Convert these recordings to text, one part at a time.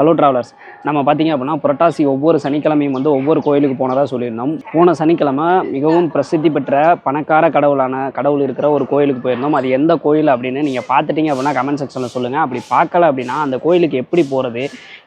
Hello travellers நம்ம பார்த்தீங்க அப்படின்னா புரட்டாசி ஒவ்வொரு சனிக்கிழமையும் வந்து ஒவ்வொரு கோயிலுக்கு போனதாக சொல்லியிருந்தோம். போன சனிக்கிழமை மிகவும் பிரசித்தி பெற்ற பணக்கார கடவுளான கடவுள் இருக்கிற ஒரு கோயிலுக்கு போயிருந்தோம். அது எந்த கோயில் அப்படின்னு நீங்கள் பார்த்துட்டீங்க அப்படின்னா கமெண்ட் செக்ஷனில் சொல்லுங்கள் அப்படி பார்க்கல அப்படின்னா அந்த கோயிலுக்கு எப்படி போகிறது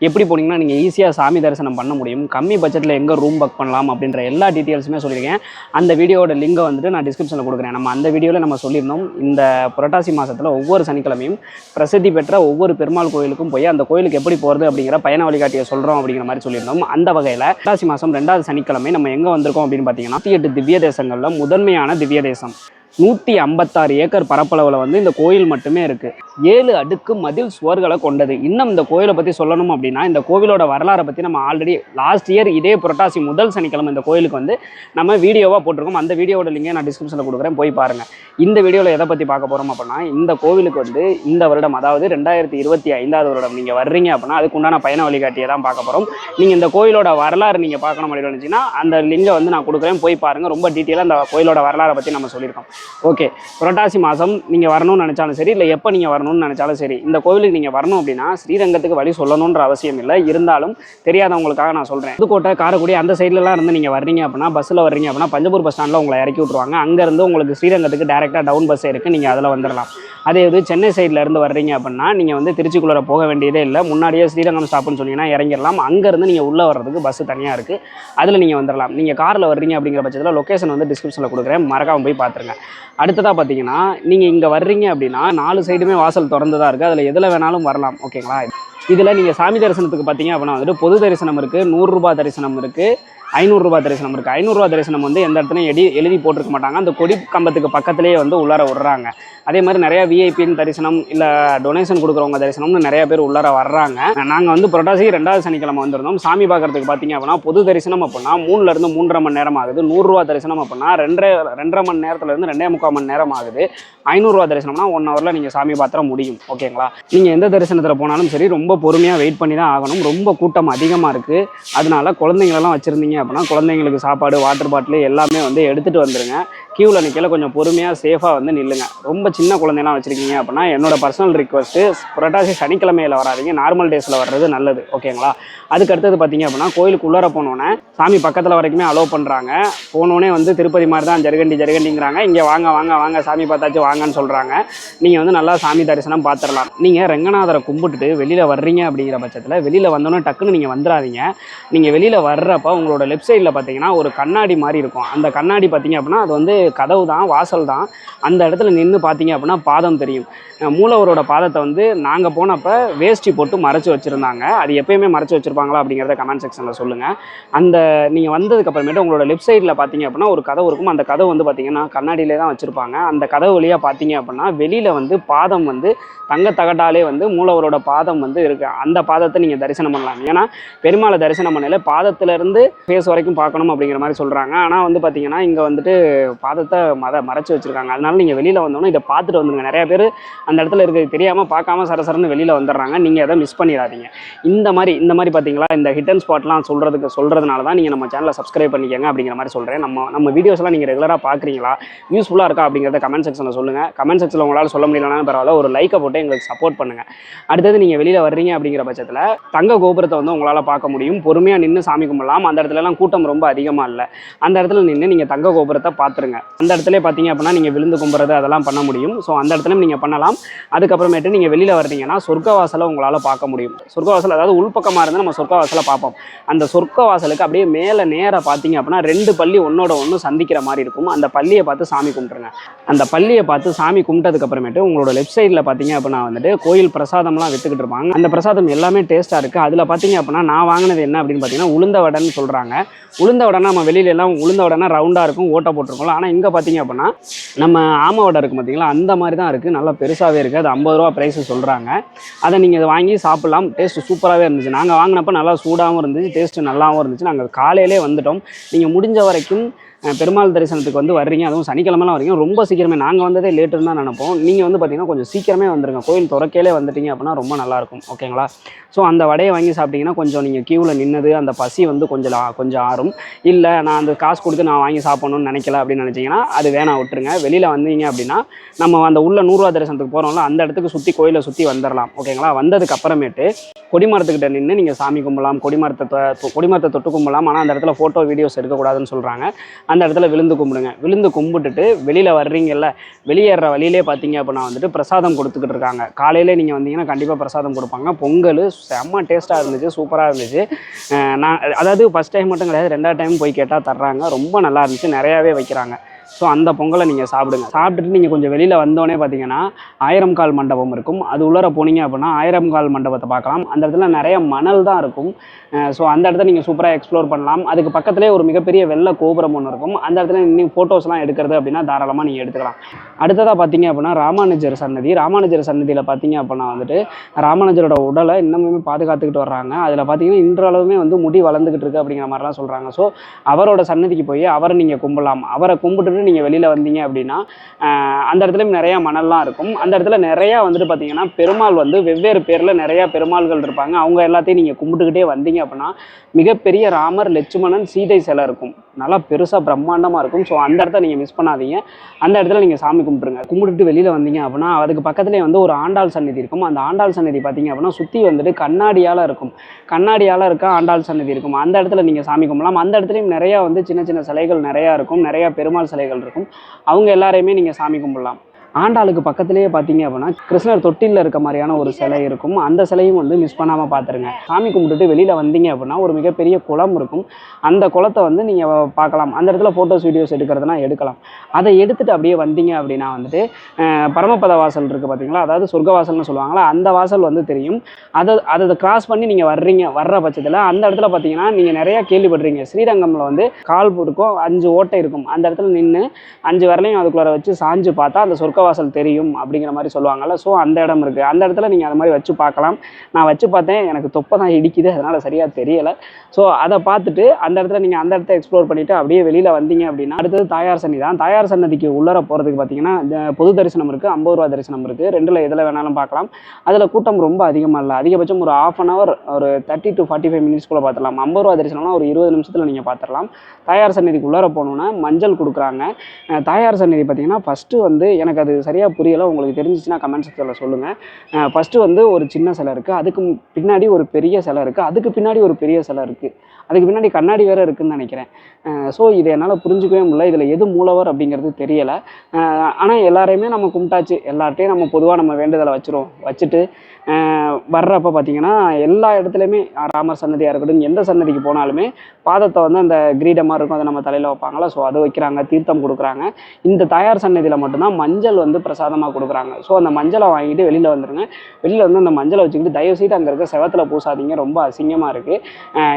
எப்படி போனீங்கன்னா நீங்கள் ஈஸியாக சாமி தரிசனம் பண்ண முடியும். கம்மி பட்ஜெட்டில் எங்கே ரூம் புக் பண்ணலாம் அப்படின்ற எல்லா டீட்டெயில்ஸுமே சொல்லியிருக்கேன். அந்த வீடியோட லிங்கை வந்துட்டு நான் டிஸ்கிரிப்ஷனில் கொடுக்குறேன். நம்ம அந்த வீடியோவில் நம்ம சொல்லியிருந்தோம். இந்த புரட்டாசி மாதத்தில் ஒவ்வொரு சனிக்கிழமையும் பிரசித்தி பெற்ற ஒவ்வொரு பெருமாள் கோயிலுக்கும் போய் அந்த கோயிலுக்கு எப்படி போகிறது அப்படிங்கிற பயண வழிகாட்டியை சொல்கிறோம் அப்படிங்கிற மாதிரி சொல்லியிருந்தோம். அந்த வகையில் புரட்டாசி மாதம் ரெண்டாவது சனிக்கிழமை நம்ம எங்கே வந்திருக்கோம் அப்படின்னு பார்த்தீங்கன்னா எட்டு திவ்ய தேசங்களில் முதன்மையான திவ்ய தேசம். நூற்றி ஐம்பத்தாறு ஏக்கர் பரப்பளவில் வந்து இந்த கோயில் மட்டுமே இருக்குது ஏழு அடுக்கு மதில் சுவர்களை கொண்டது. இன்னும் இந்த கோயிலை பற்றி சொல்லணும் அப்படின்னா இந்த கோவிலோட வரலாறை பற்றி நம்ம ஆல்ரெடி லாஸ்ட் இயர் இதே புரட்டாசி முதல் சனிக்கிழமை இந்த கோயிலுக்கு வந்து நம்ம வீடியோவாக போட்டிருக்கோம். அந்த வீடியோவோட லிங்கை நான் டிஸ்கிரிப்ஷனில் கொடுக்குறேன். போய் பாருங்கள் இந்த வீடியோவில் எதை பற்றி பார்க்க போகிறோம் அப்படின்னா இந்த கோவிலுக்கு வந்து இந்த வருடம் அதாவது ரெண்டாயிரத்தி இருபத்தி ஐந்தாவது வருடம் நீங்கள் வர்றீங்க அப்படின்னா அதுக்கு உண்டான பயண வழிகாட்டியை தான் பார்க்க போகிறோம் நீங்கள் இந்த கோயிலோட வரலாறு நீங்கள் பார்க்கணும் அப்படின்னு நினச்சிங்கன்னா அந்த லிங்கை வந்து நான் கொடுக்குறேன். போய் பாருங்கள் ரொம்ப டீட்டெயிலாக அந்த கோயிலோட வரலாறை பற்றி நம்ம சொல்லியிருக்கோம். ஓகே. புரட்டாசி மாதம் நீங்கள் வரணும்னு நினச்சாலும் சரி இல்லை எப்போ நீங்கள் வரணும்னு நினச்சாலும் சரி இந்த கோவிலுக்கு நீங்கள் வரணும் அப்படின்னா ஸ்ரீரங்கத்துக்கு வழி சொல்லணுன்ற அவசியம் இல்லை. இருந்தாலும் தெரியாதவங்களுக்காக நான் சொல்கிறேன் புதுக்கோட்டை காரைக்குடி அந்த சைட்லலாம் இருந்து நீங்கள் வர்றீங்க அப்படின்னா பஸ்ஸில் வர்றீங்க அப்படின்னா பஞ்சபூர் பஸ் ஸ்டாண்டில் உங்களை இறக்கி விட்ருவாங்க அங்கேருந்து உங்களுக்கு ஸ்ரீரங்கத்துக்கு டேரெக்டாக டவுன் பஸ் இருக்குது நீங்கள் அதில் வந்துடலாம் அதே இது சென்னை சைடில் இருந்து வர்றீங்க அப்படின்னா நீங்கள் வந்து திருச்சிக்குள்ளே போக வேண்டியதே இல்லை. முன்னாடியே ஸ்ரீரங்கம் ஸ்டாப்னு சொன்னீங்கன்னா இறங்கிடலாம் அங்கேருந்து நீங்கள் உள்ளே வர்றதுக்கு பஸ் தனியாக இருக்குது அதில் நீங்கள் வந்துடலாம் நீங்கள் காரில் வர்றீங்க அப்படிங்கிற பட்சத்தில் லொக்கேஷன் வந்து டிஸ்கிரிப்ஷனில் கொடுக்குறேன். மறக்காமல் போய் பார்த்துருங்க அடுத்ததாக பார்த்தீங்கன்னா நீங்கள் இங்கே வர்றீங்க அப்படின்னா நாலு சைடுமே வாசல் திறந்து தான் இருக்குது அதில் எதில் வேணாலும் வரலாம் ஓகேங்களா இதில் நீங்கள் சாமி தரிசனத்துக்கு பார்த்தீங்க அப்படின்னா வந்துட்டு பொது தரிசனம் இருக்குது நூறுரூபா தரிசனம் இருக்குது ஐநூறுரூபா தரிசனம் இருக்குது ஐநூறுரூவா தரிசனம் வந்து எந்த இடத்துலையும் எடி எழுதி போட்டிருக்க மாட்டாங்க. அந்த கொடி கம்பத்துக்கு பக்கத்துலேயே வந்து உள்ளார விடுறாங்க. அதே மாதிரி நிறையா விஐபின்னு தரிசனம் இல்லை டொனேஷன் கொடுக்குறவங்க தரிசனம்னு நிறையா பேர் உள்ளார வர்றாங்க. நாங்கள் வந்து புரட்டாசி ரெண்டாவது சனிக்கிழமை வந்திருந்தோம். சாமி பார்க்கறதுக்கு பார்த்தீங்க அப்படின்னா பொது தரிசனம் அப்படின்னா மூணுலேருந்து மூன்றரை மணி நேரம் ஆகுது. நூறுரூவா தரிசனம் அப்படின்னா ரெண்டரை ரெண்டரை மணி நேரத்துலேருந்து ரெண்டே முக்கால் மணி நேரம் ஆகுது. ஐநூறுரூவா தரிசனம்னா ஒன் ஹவரில் நீங்கள் சாமி பாத்திர முடியும். ஓகேங்களா நீங்கள் எந்த தரிசனத்தில் போனாலும் சரி ரொம்ப பொறுமையாக வெயிட் பண்ணி தான் ஆகணும். ரொம்ப கூட்டம் அதிகமாக இருக்குது அதனால குழந்தைங்களெல்லாம் வச்சுருந்தீங்க அப்படின்னா குழந்தைங்களுக்கு சாப்பாடு வாட்டர் பாட்டில் எல்லாமே வந்து எடுத்துகிட்டு வந்துடுங்க க்யூவில் நிற்கல கொஞ்சம் பொறுமையாக சேஃபாக வந்து நில்லுங்க. ரொம்ப சின்ன குழந்தைலாம் வச்சுருக்கீங்க அப்படின்னா என்னோட பர்சனல் ரிக்வஸ்ட்டு புரட்டாசி சனிக்கிழமையில் வராதீங்க. நார்மல் டேஸில் வர்றது நல்லது ஓகேங்களா அதுக்கு அடுத்தது பார்த்தீங்க அப்படின்னா கோயிலுக்கு உள்ளார போனோன்னே சாமி பக்கத்தில் வரைக்குமே அலோவ் பண்ணுறாங்க போனோடனே வந்து திருப்பதி மாதிரி தான் ஜருகண்டி ஜருகண்டிங்கிறாங்க இங்கே வாங்க வாங்க வாங்க சாமி பார்த்தாச்சு வாங்கன்னு சொல்கிறாங்க நீங்கள் வந்து நல்லா சாமி தரிசனம் பார்த்துடலாம் நீங்கள் ரெங்கநாதரை கும்பிட்டுட்டு வெளியில் வர்றீங்க அப்படிங்கிற பட்சத்தில் வெளியில் வந்தோன்னே டக்குன்னு நீங்கள் வந்துடாதீங்க நீங்கள் வெளியில் வர்றப்ப உங்களோட லெஃப்ட் சைடில் பார்த்தீங்கன்னா ஒரு கண்ணாடி மாதிரி இருக்கும். அந்த கண்ணாடி பார்த்தீங்க அப்படின்னா அது வந்து கதவு தான் வாசல் தான். அந்த இடத்துல நின்று பார்த்தீங்க அப்படின்னா பாதம் தெரியும். மூலவரோட பாதத்தை வந்து நாங்கள் போனப்போ வேஷ்டி போட்டு மறைச்சி வச்சுருந்தாங்க. அது எப்பயுமே மறைச்சி வச்சுருப்பாங்களா அப்படிங்கிறத கமெண்ட் செக்ஷனில் சொல்லுங்கள் அந்த நீங்கள் வந்ததுக்கு அப்புறமேட்டு உங்களோட லெஃப்ட் சைடில் பார்த்தீங்க அப்படின்னா ஒரு கதவு இருக்கும். அந்த கதவு வந்து பார்த்தீங்கன்னா கண்ணாடியிலே தான் வச்சுருப்பாங்க. அந்த கதவு வழியாக பார்த்தீங்க அப்படின்னா வெளியில் வந்து பாதம் வந்து தங்க தகட்டாலே வந்து மூலவரோட பாதம் வந்து இருக்குது அந்த பாதத்தை நீங்கள் தரிசனம் பண்ணலாம். ஏன்னா பெருமாளை தரிசனம் பண்ணல பாதத்திலேருந்து ஃபேஸ் வரைக்கும் பார்க்கணும் அப்படிங்கிற மாதிரி சொல்கிறாங்க ஆனால் வந்து பார்த்தீங்கன்னா இங்கே வந்துட்டு பாதத்தை மத மறைச்சி வச்சுருக்காங்க. அதனால நீங்கள் வெளியில் வந்தோன்னே இதை பார்த்துட்டு வந்துடுங்க நிறையா பேர் அந்த இடத்துல இருக்கிறது தெரியாமல் பார்க்காம சரசரன்னு வெளியில் வந்துடுறாங்க. நீங்கள் அதை மிஸ் பண்ணிடாதீங்க. இந்த மாதிரி இந்த மாதிரி பார்த்தீங்களா இந்த ஹிட் அண்ட் ஸ்பாட்லாம் சொல்கிறதுக்கு சொல்கிறதுனால தான் நீங்கள் நம்ம சேனலை சப்ஸ்கிரைப் பண்ணிக்கோங்க அப்படிங்கிற மாதிரி சொல்கிறேன் நம்ம நம்ம வீடியோஸ்லாம் நீங்கள் ரெகுலராக பார்க்குறீங்களா யூஸ்ஃபுல்லாக இருக்கா அப்படிங்கிறத கமெண்ட் செக்ஷனில் சொல்லுங்கள் கமெண்ட் செக்ஷனில் உங்களால் சொல்ல முடியலனாலும் பரவாயில்ல ஒரு லைக்கை போட்டு எங்களுக்கு சப்போர்ட் பண்ணுங்கள் அடுத்தது நீங்கள் வெளியில் வர்றீங்க அப்படிங்கிற பட்சத்தில் தங்க கோபுரத்தை வந்து உங்களால் பார்க்க முடியும். பொறுமையாக நின்று சாமி கும்பிடலாம். அந்த இடத்துல இடத்துலலாம் கூட்டம் ரொம்ப அதிகமாக இல்லை. அந்த இடத்துல நின்று நீங்கள் தங்க கோபுரத்தை பார்த்துருங்க அந்த இடத்துல பார்த்தீங்க அப்படின்னா நீங்கள் விழுந்து கும்புறது அதெல்லாம் பண்ண முடியும். ஸோ அந்த இடத்துல நீங்கள் பண்ணலாம். அதுக்கப்புறமேட்டு நீங்கள் வெளியில் வர்றீங்கன்னா சொர்க்கவாசலை உங்களால் பார்க்க முடியும். சொர்க்கவாசல் அதாவது உள்பக்கமாக இருந்து நம்ம சொர்க்கவாசலை பார்ப்போம் அந்த சொர்க்கவாசலுக்கு அப்படியே மேலே நேராக பார்த்தீங்க அப்படின்னா ரெண்டு பள்ளி ஒன்னோட ஒன்று சந்திக்கிற மாதிரி இருக்கும். அந்த பள்ளியை பார்த்து சாமி கும்பிட்ருங்க. அந்த பள்ளியை பார்த்து சாமி கும்பிட்டதுக்கப்புறமேட்டு உங்களோட லெஃப்ட் சைடில் பார்த்தீங்க அப்படின்னா வந்துட்டு கோயில் பிரசாதம்லாம் வித்துக்கிட்டு இருப்பாங்க. அந்த பிரசாதம் எல்லாமே டேஸ்ட்டாக இருக்குது அதில் பார்த்தீங்க அப்படின்னா நான் வாங்கினது என்ன அப்படின்னு பார்த்தீங்கன்னா உளுந்த வடைன்னு சொல்கிறாங்க உளுந்த வடைனா நம்ம வெளியில எல்லாம் உளுந்த வடைனா ரவுண்டாக இருக்கும் ஓட்டை போட்டிருக்கோம்ல. ஆனால் இங்கே பார்த்தீங்க அப்படின்னா நம்ம ஆம வடை இருக்குது பார்த்தீங்களா அந்த மாதிரி தான் இருக்குது நல்லா பெருசாகவே இருக்குது அது ஐம்பது ரூபா ப்ரைஸ் சொல்கிறாங்க அதை நீங்கள் வாங்கி சாப்பிட்லாம். டேஸ்ட்டு சூப்பராகவே இருந்துச்சு. நாங்கள் வாங்கினப்ப நல்லா சூடாகவும் இருந்துச்சு டேஸ்ட்டு நல்லாவும் இருந்துச்சு. நாங்கள் காலையிலே வந்துட்டோம். நீங்கள் முடிஞ்ச வரைக்கும் பெருமாள் தரிசனத்துக்கு வந்து வர்றீங்க. அதுவும் சனிக்கிழமெல்லாம் வரீங்க ரொம்ப சீக்கிரமே நாங்கள் வந்ததே லேட்டுன்னு தான் நினைப்போம். நீங்கள் வந்து பார்த்தீங்கன்னா கொஞ்சம் சீக்கிரமே வந்துருங்க. கோயில் திறக்கையிலே வந்துட்டீங்க அப்படின்னா ரொம்ப நல்லாயிருக்கும் ஓகேங்களா? ஸோ அந்த வடையை வாங்கி சாப்பிட்டீங்கன்னா கொஞ்சம் நீங்கள் க்யூவில் நின்னது அந்த பசி வந்து கொஞ்சம் கொஞ்சம் ஆறும். இல்லை நான் அந்த காசு கொடுத்து நான் வாங்கி சாப்பிடணும்னு நினைக்கல அப்படின்னு நினச்சிங்கன்னா அது வேணாம் விட்டுருங்க. வெளியில் வந்தீங்க அப்படின்னா நம்ம அந்த உள்ள நூறுரூவா தரிசனத்துக்கு போகிறோம்ல அந்த இடத்துக்கு சுற்றி கோயிலை சுற்றி வந்துடலாம் ஓகேங்களா? வந்ததுக்கு அப்புறமேட்டு கொடிமரத்துக்கிட்ட நின்று நீங்கள் சாமி கும்பலாம் கொடிமரத்தை கொடிமரத்தை தொட்டு கும்பலாம். ஆனால் அந்த இடத்துல ஃபோட்டோ வீடியோஸ் எடுக்கக்கூடாதுன்னு சொல்கிறாங்க அந்த இடத்துல விழுந்து கும்பிடுங்க. விழுந்து கும்பிட்டுட்டு வெளியில் வர்றீங்கல்ல வெளியேற வழியிலே பார்த்தீங்க அப்படின்னா வந்துட்டு பிரசாதம் கொடுத்துக்கிட்டு இருக்காங்க. காலையில் நீங்கள் வந்தீங்கன்னா கண்டிப்பாக பிரசாதம் கொடுப்பாங்க. பொங்கல் செம்ம டேஸ்ட்டாக இருந்துச்சு சூப்பராக இருந்துச்சு. நான் அதாவது ஃபஸ்ட் டைம் மட்டும் கிடையாது ரெண்டாவது டைம் போய் கேட்டால் தர்றாங்க. ரொம்ப நல்லா இருந்துச்சு நிறையாவே வைக்கிறாங்க. ஸோ அந்த பொங்கலை நீங்கள் சாப்பிடுங்க. சாப்பிட்டுட்டு நீங்கள் கொஞ்சம் வெளியில் வந்தோடனே பார்த்தீங்கன்னா ஆயிரம் கால் மண்டபம் இருக்கும். அது உள்ளர போனீங்க அப்படின்னா ஆயிரம் கால் மண்டபத்தை பார்க்கலாம். அந்த இடத்துல நிறைய மணல் தான் இருக்கும். ஸோ அந்த இடத்த நீங்கள் சூப்பராக எக்ஸ்ப்ளோர் பண்ணலாம். அதுக்கு பக்கத்துலேயே ஒரு மிகப்பெரிய வெள்ளை கோபுரம் ஒன்று இருக்கும். அந்த இடத்துல நீங்கள் ஃபோட்டோஸ்லாம் எடுக்கிறது அப்படின்னா தாராளமாக நீங்கள் எடுத்துக்கலாம். அடுத்ததாக பார்த்தீங்க அப்படின்னா ராமானுஜர் சன்னதி. ராமானுஜர் சன்னதியில் பார்த்தீங்க அப்படின்னா வந்துட்டு ராமானுஜரோட உடலை இன்னமுமே பாதுகாத்துக்கிட்டு வர்றாங்க. அதில் பார்த்தீங்கன்னா இன்றளவுமே வந்து முடி வளர்ந்துக்கிட்டு இருக்கு அப்படிங்கிற மாதிரிலாம் சொல்கிறாங்க ஸோ அவரோட சன்னதிக்கு போய் அவரை நீங்கள் கும்பலாம். அவரை கும்பிட்டுட்டு நீங்கள் வெளியில் வந்தீங்க அப்படின்னா அந்த இடத்துலையும் நிறையா மணல்லாம் இருக்கும். அந்த இடத்துல நிறையா வந்துட்டு பார்த்தீங்கன்னா பெருமாள் வந்து வெவ்வேறு பேரில் நிறையா பெருமாள்கள் இருப்பாங்க. அவங்க எல்லாத்தையும் நீங்கள் கும்பிட்டுக்கிட்டே வந்தீங்க அப்படின்னா மிகப்பெரிய ராமர் லட்சுமணன் சீதை சிலை இருக்கும். நல்லா பெருசாக பிரம்மாண்டமாக இருக்கும். ஸோ அந்த இடத்த நீங்கள் மிஸ் பண்ணாதீங்க. அந்த இடத்துல நீங்கள் சாமி கும்பிட்டுருங்க. கும்பிட்டுட்டு வெளியில் வந்தீங்க அப்படின்னா அதுக்கு பக்கத்துலேயே வந்து ஒரு ஆண்டாள் சன்னதி இருக்கும். அந்த ஆண்டாள் சன்னதி பார்த்தீங்க அப்படின்னா சுற்றி வந்துட்டு கண்ணாடியால் இருக்கும். கண்ணாடியால் இருக்க ஆண்டாள் சன்னதி இருக்கும். அந்த இடத்துல நீங்கள் சாமி கும்பலாம். அந்த இடத்துலையும் நிறையா வந்து சின்ன சின்ன சிலைகள் நிறையா இருக்கும். நிறையா பெருமாள் குழந்தைகள் இருக்கும். அவங்க எல்லாரையுமே நீங்கள் சாமி கும்பிடலாம். ஆண்டாளுக்கு பக்கத்துலேயே பார்த்தீங்க அப்படின்னா கிருஷ்ணர் தொட்டிலில் இருக்க மாதிரியான ஒரு சிலை இருக்கும். அந்த சிலையும் வந்து மிஸ் பண்ணாமல் பார்த்துருங்க. சாமி கும்பிட்டுட்டு வெளியில் வந்தீங்க அப்படின்னா ஒரு மிகப்பெரிய குளம் இருக்கும். அந்த குளத்தை வந்து நீங்கள் பார்க்கலாம். அந்த இடத்துல ஃபோட்டோஸ் வீடியோஸ் எடுக்கிறதுனா எடுக்கலாம். அதை எடுத்துகிட்டு அப்படியே வந்தீங்க அப்படின்னா வந்துட்டு பரமபத வாசல் இருக்குது பார்த்தீங்களா? அதாவது சொர்க்க வாசல்னு சொல்லுவாங்களா? அந்த வாசல் வந்து தெரியும். அதை அதை கிராஸ் பண்ணி நீங்கள் வர்றீங்க வர்ற பட்சத்தில் அந்த இடத்துல பார்த்தீங்கன்னா நீங்கள் நிறையா கேள்விப்படுறீங்க ஸ்ரீரங்கமில் வந்து கால் இருக்கும் அஞ்சு ஓட்டை இருக்கும். அந்த இடத்துல நின்று அஞ்சு வரலையும் அதுக்குள்ளார வச்சு சாஞ்சு பார்த்தா அந்த சொர்க்க வாசல் தெரியும் அப்படிங்கிற மாதிரி சொல்லுவாங்கள்ல ஸோ அந்த இடம் இருக்குது அந்த இடத்துல நீங்கள் அது மாதிரி வச்சு பார்க்கலாம். நான் வச்சு பார்த்தேன். எனக்கு தொப்பை தான் இடிக்குது. அதனால் சரியாக தெரியலை. ஸோ அதை பார்த்துட்டு அந்த இடத்துல நீங்கள் அந்த இடத்த எக்ஸ்ப்ளோர் பண்ணிவிட்டு அப்படியே வெளியில் வந்தீங்க அப்படின்னா அடுத்தது தாயார் சன்னி தான். தாயார் சன்னதிக்கு உள்ளர போகிறதுக்கு பார்த்தீங்கன்னா இந்த பொது தரிசனம் இருக்குது ஐம்பது ரூபா தரிசனம் இருக்குது ரெண்டில் எதில் வேணாலும் பார்க்கலாம். அதில் கூட்டம் ரொம்ப அதிகமாக இல்லை. அதிகபட்சம் ஒரு ஆஃப் அன் ஹவர் ஒரு தேர்ட்டி டு ஃபார்ட்டி ஃபைவ் மினிட்ஸ்க்குள்ளே பார்த்துடலாம். ஐம்பது ரூபா தரிசனம்னா ஒரு இருபது நிமிஷத்தில் நீங்கள் பார்த்துடலாம். தாயார் சன்னதிக்கு உள்ளர போகணுன்னா மஞ்சள் கொடுக்குறாங்க. தாயார் சன்னதி பார்த்தீங்கன்னா ஃபஸ்ட்டு வந்து எனக்கு அது சரியாக புரியலை உங்களுக்கு தெரிஞ்சிச்சுன்னா கமெண்ட் செக்ஷனில் சொல்லுங்கள் ஃபஸ்ட்டு வந்து ஒரு சின்ன சிலை இருக்குது அதுக்கு பின்னாடி ஒரு பெரிய சிலை இருக்குது அதுக்கு பின்னாடி ஒரு பெரிய சிலை இருக்குது அதுக்கு பின்னாடி கண்ணாடி வேறு இருக்குதுன்னு நினைக்கிறேன். ஸோ இதை என்னால் புரிஞ்சுக்கவே முடியல இதில் எது மூலவர் அப்படிங்கிறது தெரியலை. ஆனால் எல்லாரையுமே நம்ம கும்பிட்டாச்சு எல்லார்ட்டையும் நம்ம பொதுவாக நம்ம வேண்டுதலை வச்சுருவோம் வச்சுட்டு வர்றப்ப பார்த்தீங்கன்னா எல்லா இடத்துலையுமே ராமர் சன்னதியாக இருக்கட்டும் எந்த சன்னதிக்கு போனாலுமே பாதத்தை வந்து அந்த கிரீடமாக இருக்கும் அதை நம்ம தலையில் வைப்பாங்களா ஸோ அதை வைக்கிறாங்க தீர்த்தம் கொடுக்குறாங்க. இந்த தாயார் சன்னதியில் மட்டும்தான் மஞ்சள் வந்து பிரசாதமாக கொடுக்குறாங்க. ஸோ அந்த மஞ்சளை வாங்கிட்டு வெளியில் வந்துருங்க. வெளியில் வந்து அந்த மஞ்சளை வச்சுக்கிட்டு தயவு செய்து அங்கே இருக்க செவத்தில் பூசாதீங்க. ரொம்ப அசிங்கமாக இருக்குது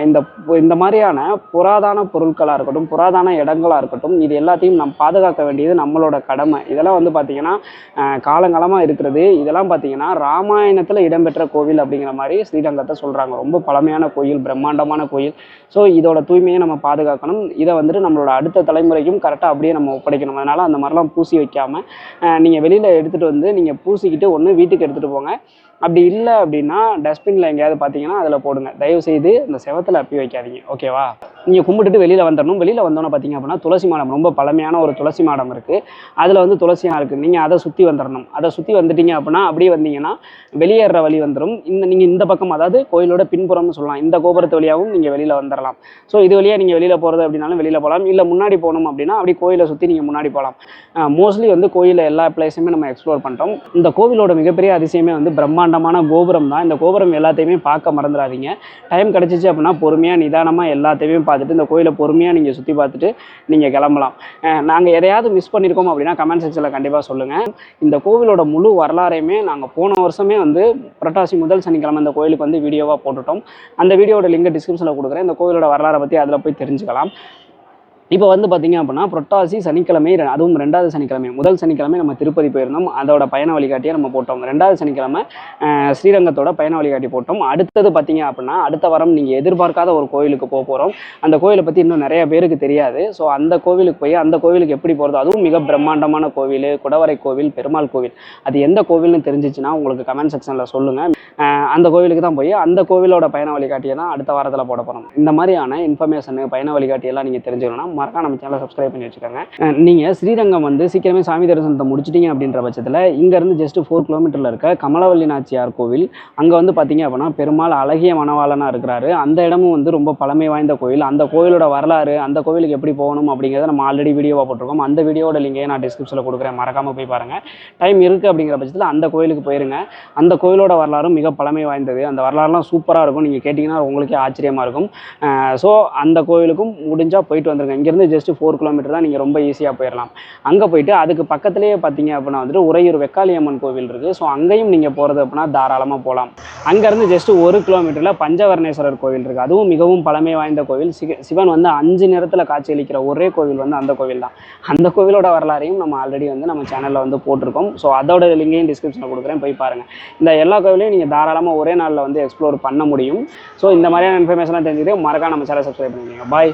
இந்த இந்த மாதிரியான புராதான பொருட்களாக இருக்கட்டும் புராதான இடங்களாக இருக்கட்டும் இது எல்லாத்தையும் நம்ம பாதுகாக்க வேண்டியது நம்மளோட கடமை. இதெல்லாம் வந்து பார்த்திங்கன்னா காலங்காலமாக இருக்கிறது. இதெல்லாம் பார்த்தீங்கன்னா ராமாயணத்தில் இடம்பெற்ற கோவில் அப்படிங்கிற மாதிரி ஸ்ரீரங்கத்தை சொல்கிறாங்க ரொம்ப பழமையான கோயில் பிரம்மாண்டமான கோயில். ஸோ இதோட தூய்மையை நம்ம பாதுகாக்கணும். இதை வந்துட்டு நம்மளோட அடுத்த தலைமுறைக்கும் கரெக்டாக அப்படியே நம்ம ஒப்படைக்கணும். அதனால் அந்த மாதிரிலாம் பூசி வைக்காமல் நீங்கள் வெளியில் எடுத்துகிட்டு வந்து நீங்கள் பூசிக்கிட்டு ஒன்று வீட்டுக்கு எடுத்துகிட்டு போங்க. அப்படி இல்லை அப்படின்னா டஸ்ட்பினில் எங்கேயாவது பார்த்தீங்கன்னா அதில் போடுங்க. தயவு செய்து இந்த செவத்தில் அப்பி வைக்காதீங்க. ஓகேவா நீங்கள் கும்பிட்டுட்டு வெளியில் வந்துடணும் வெளியில் வந்தோன்னே பார்த்தீங்க அப்படின்னா துளசி மாடம் ரொம்ப பழமையான ஒரு துளசி மாடம் இருக்குது அதில் வந்து துளசியாக இருக்குது நீங்கள் அதை சுற்றி வந்துடணும் அதை சுற்றி வந்துட்டீங்க அப்படின்னா அப்படியே வந்தீங்கன்னா வெளியேற வழி வந்துடும் இந்த நீங்கள் இந்த பக்கம் அதாவது கோயிலோட பின்புறம்னு சொல்லலாம். இந்த கோபுரத்து வழியாகவும் நீங்கள் வெளியில் வந்துடலாம் ஸோ இது வழியாக நீங்கள் வெளியில் போகிறது அப்படின்னாலும் வெளியில் போகலாம். இல்லை முன்னாடி போகணும் அப்படின்னா அப்படி கோயிலை சுற்றி நீங்கள் முன்னாடி போகலாம். மோஸ்ட்லி வந்து கோயிலில் எல்லா பிளேஸுமே நம்ம எக்ஸ்ப்ளோர் பண்ணிட்டோம். இந்த கோவிலோட மிகப்பெரிய அதிசயமே வந்து பிரம்மாண்டமான கோபுரம் தான். இந்த கோபுரம் எல்லாத்தையுமே பார்க்க மறந்துடாதீங்க. டைம் கிடச்சிச்சு அப்படின்னா பொறுமையாக நிதானமாக எல்லாத்தையுமே பார்த்துட்டு இந்த கோயிலை பொறுமையாக நீங்கள் சுற்றி பார்த்துட்டு நீங்கள் கிளம்பலாம். நாங்கள் எதையாவது மிஸ் பண்ணியிருக்கோம் அப்படின்னா கமெண்ட் செக்ஷனில் கண்டிப்பாக சொல்லுங்கள் இந்த கோவிலோட முழு வரலாறையுமே நாங்கள் போன வருஷமே வந்து புரட்டாசி முதல் சனிக்கிழமை இந்த கோயிலுக்கு வந்து வீடியோவாக போட்டுட்டோம். அந்த வீடியோட லிங்க் டிஸ்கிரிப்ஷனில் கொடுக்குறேன். இந்த கோவிலோட வரலாறை பற்றி அதில் போய் தெரிஞ்சுக்கலாம். இப்போ வந்து பார்த்தீங்க அப்படின்னா புரட்டாசி சனிக்கிழமை அதுவும் ரெண்டாவது சனிக்கிழமை முதல் சனிக்கிழமை நம்ம திருப்பதி போயிருந்தோம். அதோட பயண வழிகாட்டியை நம்ம போட்டோம். ரெண்டாவது சனிக்கிழமை ஸ்ரீரங்கத்தோட பயண வழிகாட்டி போட்டோம். அடுத்தது பார்த்தீங்க அப்படின்னா அடுத்த வாரம் நீங்கள் எதிர்பார்க்காத ஒரு கோயிலுக்கு போக போகிறோம் அந்த கோயிலை பற்றி இன்னும் நிறைய பேருக்கு தெரியாது. ஸோ அந்த கோவிலுக்கு போய் அந்த கோவிலுக்கு எப்படி போகிறது அதுவும் மிக பிரம்மாண்டமான கோவில் குடவரை கோவில் பெருமாள் கோவில். அது எந்த கோவில்னு தெரிஞ்சிச்சுன்னா உங்களுக்கு கமெண்ட் செக்ஷனில் சொல்லுங்கள் அந்த கோவிலுக்கு தான் போய் அந்த கோவிலோட பயண வழிகாட்டியை தான் அடுத்த வாரத்தில் போட போகிறோம் இந்த மாதிரியான இன்ஃபர்மேஷனு பயண வழிகாட்டியெல்லாம் நீங்கள் தெரிஞ்சுக்கணும்னா மறக்காம நம்ம சேனலை சப்ஸ்கிரைப் பண்ணி வச்சுக்கோங்க. நீங்கள் ஸ்ரீரங்கம் வந்து சீக்கிரமே சாமி தரிசனத்தை முடிச்சிட்டீங்க அப்படின்ற பட்சத்தில் இங்கேருந்து ஜஸ்ட் ஃபோர் கிலோமீட்டரில் இருக்க கமலவல்லி நாச்சியார் கோவில் அங்கே வந்து பார்த்தீங்க அப்படின்னா பெருமாள் அழகிய மணவாளனாக இருக்கிறாரு. அந்த இடமும் வந்து ரொம்ப பழமை வாய்ந்த கோவில். அந்த கோவிலோட வரலாறு அந்த கோவிலுக்கு எப்படி போகணும் அப்படிங்கிறத நம்ம ஆல்ரெடி வீடியோவாக போட்டிருக்கோம். அந்த வீடியோட லிங்கையை நான் டிஸ்கிரிப்ஷனில் கொடுக்குறேன். மறக்காமல் போய் பாருங்கள் டைம் இருக்குது அப்படிங்கிற பட்சத்தில் அந்த கோயிலுக்கு போயிருங்க. அந்த கோயிலோட வரலாறும் மிக பழமை வாய்ந்தது. அந்த வரலாறுலாம் சூப்பராக இருக்கும். நீங்கள் கேட்டிங்கன்னா உங்களுக்கே ஆச்சரியமாக இருக்கும். ஸோ அந்த கோவிலுக்கும் முடிஞ்சால் போயிட்டு வந்துருங்க. இங்கேருந்து ஜஸ்ட் ஃபோர் கிலோமீட்டர் தான் நீங்கள் ரொம்ப ஈஸியாக போயிடலாம் அங்கே போயிட்டு அதுக்கு பக்கத்துலேயே பார்த்தீங்க அப்படின்னா வந்துட்டு உறையூர் வெக்காளியம்மன் கோவில் இருக்குது ஸோ அங்கேயும் நீங்கள் போகிறது அப்படின்னா தாராளமாக போகலாம் அங்கேருந்து ஜஸ்ட் ஒரு கிலோமீட்டரில் பஞ்சவர்ணேஸ்வரர் கோவில் இருக்குது அதுவும் மிகவும் பழமை வாய்ந்த கோவில். சிவன் வந்து அஞ்சு நிறத்தில் காட்சியளிக்கிற ஒரே கோவில் வந்து அந்த கோவில் தான். அந்த கோவிலோட வரலாறையும் நம்ம ஆல்ரெடி வந்து நம்ம சேனலில் வந்து போட்டிருக்கோம். ஸோ அதோட லிங்கையும் டிஸ்கிரிப்ஷனில் கொடுக்குறேன். போய் பாருங்கள் இந்த எல்லா கோவிலையும் நீங்கள் தாராளமாக ஒரே நாளில் வந்து எக்ஸ்ப்ளோர் பண்ண முடியும். ஸோ இந்த மாதிரியான இன்ஃபர்மேஷன்லாம் தெரிஞ்சுக்கிட்டு மறக்காம நம்ம சேனல் சப்ஸ்கிரைப் பண்ணிக்கோங்க. பாய்